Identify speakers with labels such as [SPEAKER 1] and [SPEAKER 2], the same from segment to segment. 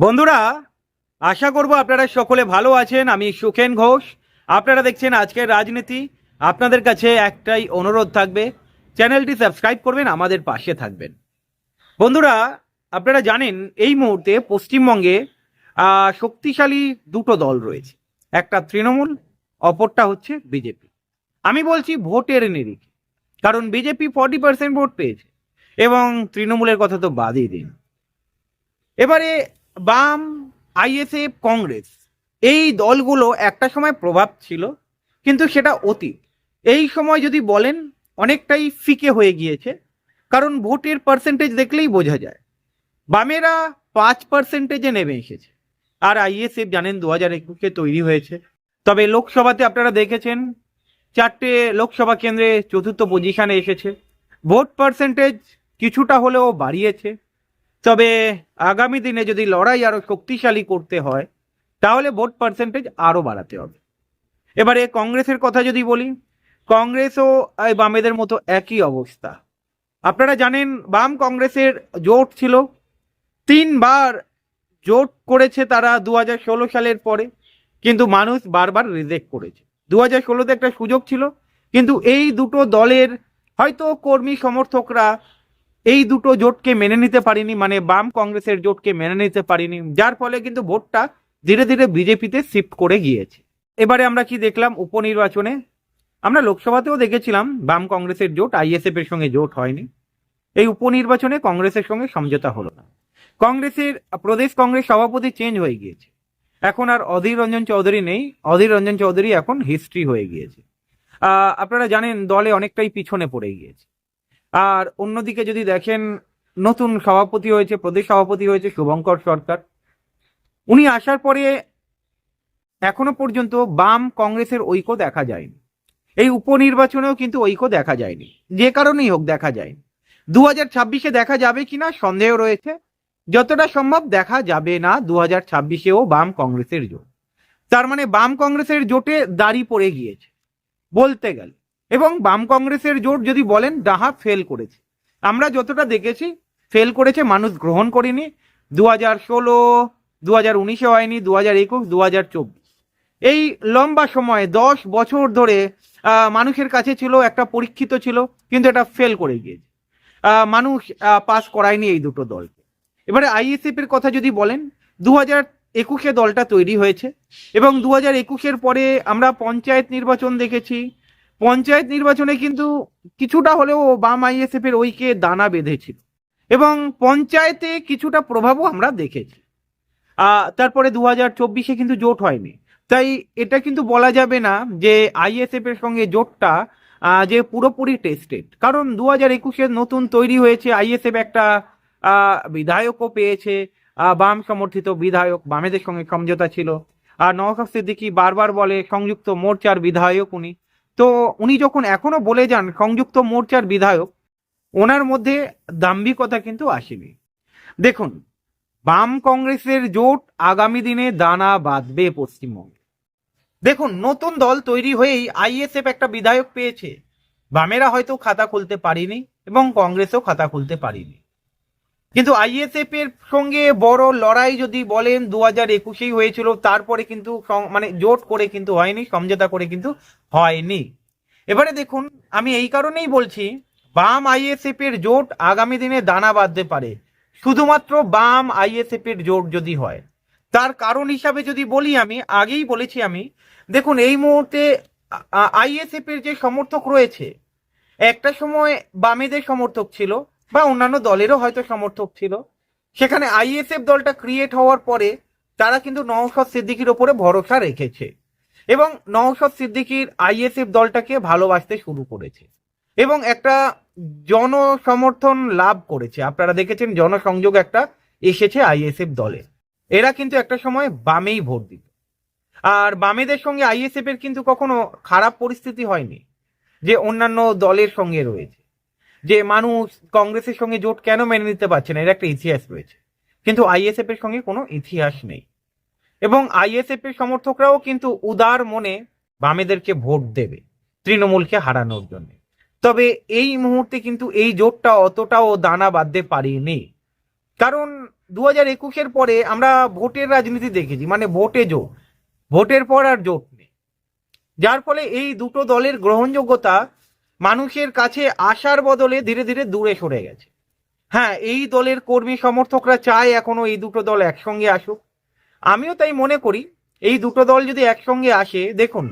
[SPEAKER 1] বন্ধুরা, আশা করব আপনারা সকলে ভালো আছেন। আমি সুখেন ঘোষ। আপনারা দেখছেন আজকের রাজনীতি। আপনাদের কাছে একটাই অনুরোধ থাকবে, চ্যানেলটি সাবস্ক্রাইব করবেন, আমাদের পাশে থাকবেন। বন্ধুরা, আপনারা জানেন, এই মুহূর্তে পশ্চিমবঙ্গে শক্তিশালী দুটো দল রয়েছে। একটা তৃণমূল, অপরটা হচ্ছে বিজেপি। আমি বলছি ভোটের নিরিখে, কারণ বিজেপি ফর্টি পার্সেন্ট ভোট পেয়েছে, এবং তৃণমূলের কথা তো বাদই দিন। এবারে বাম, আইএসএফ, কংগ্রেস, এই দলগুলো একটা সময় প্রভাব ছিল, কিন্তু সেটা অতীত। এই সময় যদি বলেন, অনেকটাই ফিকে হয়ে গিয়েছে, কারণ ভোটের পার্সেন্টেজ দেখলেই বোঝা যায়। বামেরা পাঁচ পার্সেন্টেজে নেমে এসেছে, আর আইএসএফ জানেন দু হাজার একুশে তৈরি হয়েছে। তবে লোকসভাতে আপনারা দেখেছেন, চারটে লোকসভা কেন্দ্রে চতুর্থ পজিশনে এসেছে। ভোট পার্সেন্টেজ কিছুটা হলেও বাড়িয়েছে। তবে আগামী দিনে যদি লড়াই আরও শক্তিশালী করতে হয়, তাহলে ভোট পার্সেন্টেজ আরও বাড়াতে হবে। এবারে কংগ্রেসের কথা যদি বলি কংগ্রেসও বামেদের মতো একই অবস্থা। আপনারা জানেন, বাম কংগ্রেসের জোট ছিল। তিনবার জোট করেছে তারা দু সালের পরে, কিন্তু মানুষ বারবার রিজেক্ট করেছে। দু হাজার ষোলোতে একটা সুযোগ ছিল, কিন্তু এই দুটো দলের হয়তো কর্মী সমর্থকরা এই দুটো জোটকে মেনে নিতে পারিনি মানে বাম কংগ্রেসের জোটকে মেনে নিতে পারিনি, যার ফলে কিন্তু ভোটটা ধীরে ধীরে বিজেপিতে শিফট করে গিয়েছে। এবারে আমরা কি দেখলাম উপনির্বাচনে? আমরা লোকসভাতেও দেখেছিলাম বাম কংগ্রেসের জোট আইএসএফ এর সঙ্গে জোট হয়নি। এই উপনির্বাচনে কংগ্রেসের সঙ্গে সমঝোতা হলো না। কংগ্রেসের, প্রদেশ কংগ্রেস সভাপতি চেঞ্জ হয়ে গিয়েছে। এখন আর অধীর রঞ্জন চৌধুরী নেই, অধীর রঞ্জন চৌধুরী এখন হিস্ট্রি হয়ে গিয়েছে। আপনারা জানেন দলে অনেকটাই পিছনে পড়ে গিয়েছে। আর অন্যদিকে যদি দেখেন, নতুন সভাপতি হয়েছে, প্রদেশ সভাপতি হয়েছে শুভঙ্কর সরকার। উনি আসার পরে এখনও পর্যন্ত বাম কংগ্রেসের ঐক্য দেখা যায়নি। এই উপনির্বাচনেও কিন্তু ঐক্য দেখা যায়নি। যে কারণেই হোক দেখা যায়নি দু হাজার ছাব্বিশে দেখা যাবে কিনা সন্দেহ রয়েছে। যতটা সম্ভব দেখা যাবে না দু হাজার ছাব্বিশেও বাম কংগ্রেসের জোট। তার মানে বাম কংগ্রেসের জোটে দাড়ি পড়ে গিয়েছে। বলতে গেলে এবং বাম কংগ্রেসের জোট যদি বলেন, ডাহা ফেল করেছে। আমরা যতটা দেখেছি ফেল করেছে, মানুষ গ্রহণ করেনি। দু হাজার ষোলো দু হাজার উনিশে হয়নি দু হাজার একুশ দু হাজার চব্বিশ। এই লম্বা সময়ে, দশ বছর ধরে মানুষের কাছে ছিল, একটা পরীক্ষিত ছিল, কিন্তু এটা ফেল করে গিয়েছে। মানুষ পাস করায়নি এই দুটো দলকে। এবারে আইএসএফ এর কথা যদি বলেন দু হাজার একুশে দলটা তৈরি হয়েছে, এবং দু হাজার একুশের পরে আমরা পঞ্চায়েত নির্বাচন দেখেছি পঞ্চায়েত নির্বাচনে কিন্তু কিছুটা হলেও বাম আইএসএফ এর ঐক্যে দানা বেঁধেছিল। এবং পঞ্চায়েতে কিছুটা প্রভাবও আমরা দেখেছি। তারপরে দু হাজার চব্বিশে কিন্তু জোট হয়নি। তাই এটা কিন্তু বলা যাবে না যে আইএসএফ এর সঙ্গে জোটটা যে পুরোপুরি টেস্টেড। কারণ দু হাজার একুশে নতুন তৈরি হয়েছে আইএসএফ একটা বিধায়কও পেয়েছে। বাম সমর্থিত বিধায়ক বামেদের সঙ্গে সমঝোতা ছিল। আর নওশাদ সিদ্দিকী বারবার বলে, সংযুক্ত মোর্চার বিধায়ক উনি। তো উনি যখন এখনও বলে যান সংযুক্ত মোর্চার বিধায়ক, ওনার মধ্যে দাম্ভিকতা কিন্তু আসেনি। দেখুন, বাম কংগ্রেসের জোট আগামী দিনে দানা বাঁধবে পশ্চিমবঙ্গে। দেখুন, নতুন দল তৈরি হয়েই আইএসএফ একটা বিধায়ক পেয়েছে। বামেরা হয়তো খাতা খুলতে পারিনি এবং কংগ্রেসও খাতা খুলতে পারিনি। কিন্তু আইএসএফ এর সঙ্গে বড় লড়াই যদি বলেন দু হাজার একুশেই হয়েছিল, তারপরে কিন্তু মানে জোট করে কিন্তু হয়নি, সমঝোতা করে কিন্তু হয়নি। এবারে দেখুন, আমি এই কারণেই বলছি, বাম আইএসএফ এর জোট আগামী দিনে দানা বাঁধতে পারে। শুধুমাত্র বাম আইএসএফ এর জোট যদি হয়। তার কারণ হিসাবে যদি বলি আমি, আগেই বলেছি আমি, দেখুন, এই মুহূর্তে আইএসএফ এর যে সমর্থক রয়েছে, একটা সময় বামেদের সমর্থক ছিল বা অন্যান্য দলেরও হয়তো সমর্থক ছিল। সেখানে আইএসএফ দলটা ক্রিয়েট হওয়ার পরে তারা কিন্তু নওশাদ সিদ্দিকির ওপরে ভরসা রেখেছে এবং নওশাদ সিদ্দিকির আইএসএফ দলটাকে ভালোবাসতে শুরু করেছে এবং একটা জনসমর্থন লাভ করেছে। আপনারা দেখেছেন জনসংযোগ একটা এসেছে আইএসএফ দলে। এরা কিন্তু একটা সময় বামেই ভোট দিত। আর বামেদের সঙ্গে আইএসএফ এর কিন্তু কখনো খারাপ পরিস্থিতি হয়নি যে অন্যান্য দলের সঙ্গে রয়েছে। যে মানুষ কংগ্রেসের সঙ্গে জোট কেন মেনে নিতে পারছে না, এর একটা ইতিহাস রয়েছে। কিন্তু আইএসএফ এর সঙ্গে কোনো ইতিহাস নেই। এবং আইএসএফ এর সমর্থকরাও কিন্তু উদার মনে বামেদেরকে ভোট দেবে, তৃণমূলকে হারানোর জন্য। তবে এই মুহূর্তে কিন্তু এই জোটটা অতটাও দানা বাঁধতে পারেনি। কারণ দু হাজার একুশের পরে আমরা ভোটের রাজনীতি দেখেছি মানে ভোটে জোট। ভোটের পর আর জোট নেই। যার ফলে এই দুটো দলের গ্রহণযোগ্যতা মানুষের কাছে আসার বদলে ধীরে ধীরে দূরে সরে গেছে। হ্যাঁ এই দলের কর্মী সমর্থকরা চায় এখনও এই দুটো দল একসঙ্গে আসুক। আমিও তাই মনে করি, এই দুটো দল যদি একসঙ্গে আসে, দেখুন,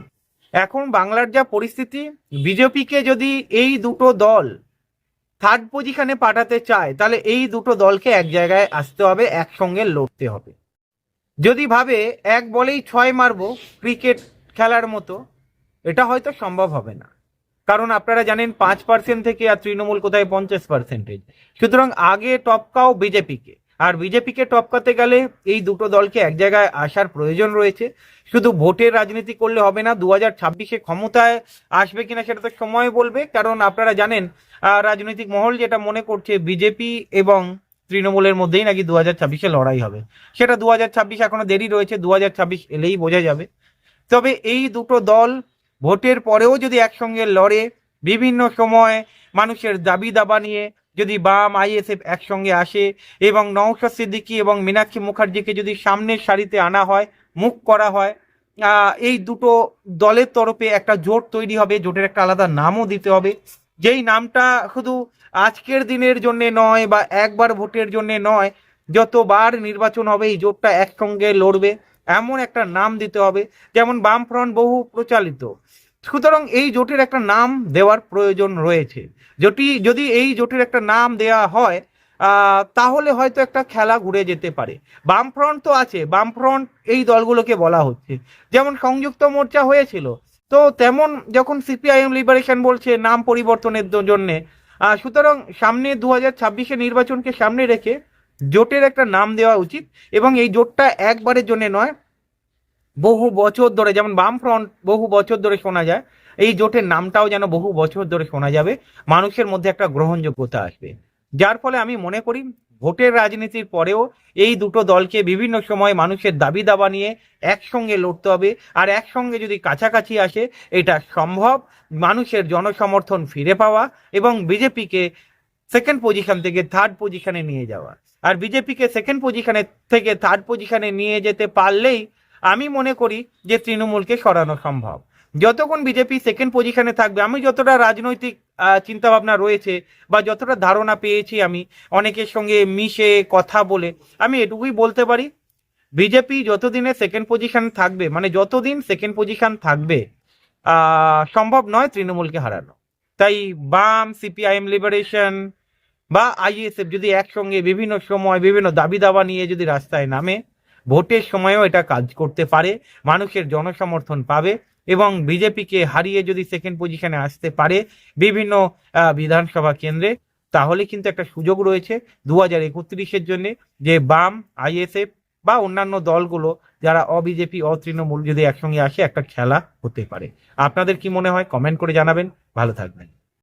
[SPEAKER 1] এখন বাংলার যা পরিস্থিতি, বিজেপিকে যদি এই দুটো দল থার্ড পজিশনে পাঠাতে চায়, তাহলে এই দুটো দলকে এক জায়গায় আসতে হবে, একসঙ্গে লড়তে হবে। যদি ভাবে এক বলেই ছয় মারবো ক্রিকেট খেলার মতো, এটা হয়তো সম্ভব হবে না। কারণ আপনারা জানেন পাঁচ পার্সেন্ট থেকে আর তৃণমূল কোথায় পঞ্চাশ পার্সেন্টেজ সুতরাং আগে টপকাও বিজেপিকে। আর বিজেপিকে টপকাতে গেলে এই দুটো দলকে এক জায়গায় আসার প্রয়োজন রয়েছে। শুধু ভোটের রাজনীতি করলে হবে না, দু হাজার ছাব্বিশে ক্ষমতায় আসবে কিনা সেটা তো সময় বলবে। কারণ আপনারা জানেন রাজনৈতিক মহল যেটা মনে করছে বিজেপি এবং তৃণমূলের মধ্যেই নাকি দু হাজার ছাব্বিশে লড়াই হবে। সেটা দু হাজার ছাব্বিশ এখনও দেরি রয়েছে, দু হাজার ছাব্বিশ এলেই বোঝা যাবে। তবে এই দুটো দল ভোটের পরেও যদি একসঙ্গে লড়ে, বিভিন্ন সময় মানুষের দাবি দাবা নিয়ে যদি বাম আইএসএফ একসঙ্গে আসে এবং নওশাদ সিদ্দিকী এবং মীনাক্ষী মুখার্জিকে যদি সামনের সারিতে আনা হয়, মুখ করা হয় এই দুটো দলের তরফে একটা জোট তৈরি হবে, জোটের একটা আলাদা নামও দিতে হবে। যেই নামটা শুধু আজকের দিনের জন্য নয় বা একবার ভোটের জন্য নয়, যতবার নির্বাচন হবে এই জোটটা একসঙ্গে লড়বে। এমন একটা নাম দিতে হবে, যেমন বামফ্রন্ট বহু প্রচালিত। সুতরাং এই জোটের একটা নাম দেওয়ার প্রয়োজন রয়েছে। যদি যদি এই জোটের একটা নাম দেওয়া হয় তাহলে হয়তো একটা খেলা ঘুরে যেতে পারে। বামফ্রন্ট তো আছে, বামফ্রন্ট এই দলগুলোকে বলা হচ্ছে। যেমন সংযুক্ত মোর্চা হয়েছিল, তো তেমন যখন সিপিআইএম লিবারেশন বলছে নাম পরিবর্তনের জন্যে সুতরাং সামনে দু হাজার নির্বাচনকে সামনে রেখে জোটের একটা নাম দেওয়া উচিত এবং এই জোটটা একবারের জন্য নয়, বহু বছর ধরে, যেমন বাম ফ্রন্ট বহু বছর ধরে শোনা যায়, এই জোটের নামটাও যেন বহু বছর ধরে শোনা যাবে, মানুষের মধ্যে একটা গ্রহণযোগ্যতা আসবে। যার ফলে আমি মনে করি, ভোটের রাজনীতির পরেও এই দুটো দলকে বিভিন্ন সময় মানুষের দাবি দাবা নিয়ে একসঙ্গে লড়তে হবে, আর একসঙ্গে যদি কাছাকাছি আসে, এটা সম্ভব। মানুষের জনসমর্থন ফিরে পাওয়া এবং বিজেপিকে সেকেন্ড পজিশন থেকে থার্ড পজিশনে নিয়ে যাওয়া। আর বিজেপিকে সেকেন্ড পজিশনে থেকে থার্ড পজিশনে নিয়ে যেতে পারলেই আমি মনে করি যে তৃণমূলকে সরানো সম্ভব। যতক্ষণ বিজেপি সেকেন্ড পজিশনে থাকবে, আমি যতটা রাজনৈতিক চিন্তা ভাবনা রয়েছে বা যতটা ধারণা পেয়েছি আমি, অনেকের সঙ্গে মিশে কথা বলে, আমি এটুকুই বলতে পারি বিজেপি যতদিনে সেকেন্ড পজিশন থাকবে মানে যতদিন সেকেন্ড পজিশন থাকবে সম্ভব নয় তৃণমূলকে হারানো। তাই বাম সিপিআইএম লিবারেশন বা আইএসএফ যদি একসঙ্গে বিভিন্ন সময় বিভিন্ন দাবি দাবা নিয়ে যদি রাস্তায় নামে, ভোটের সময়ও এটা কাজ করতে পারে, মানুষের জনসমর্থন পাবে এবং বিজেপিকে হারিয়ে যদি সেকেন্ড পজিশনে আসতে পারে বিভিন্ন বিধানসভা কেন্দ্রে, তাহলে কিন্তু একটা সুযোগ রয়েছে দু হাজার একত্রিশের জন্য যে বাম, আইএসএফ বা অন্যান্য দলগুলো যারা অবিজেপি, অতৃণমূল যদি একসঙ্গে আসে একটা খেলা হতে পারে। আপনাদের কি মনে হয়? কমেন্ট করে জানাবেন। ভালো থাকবেন।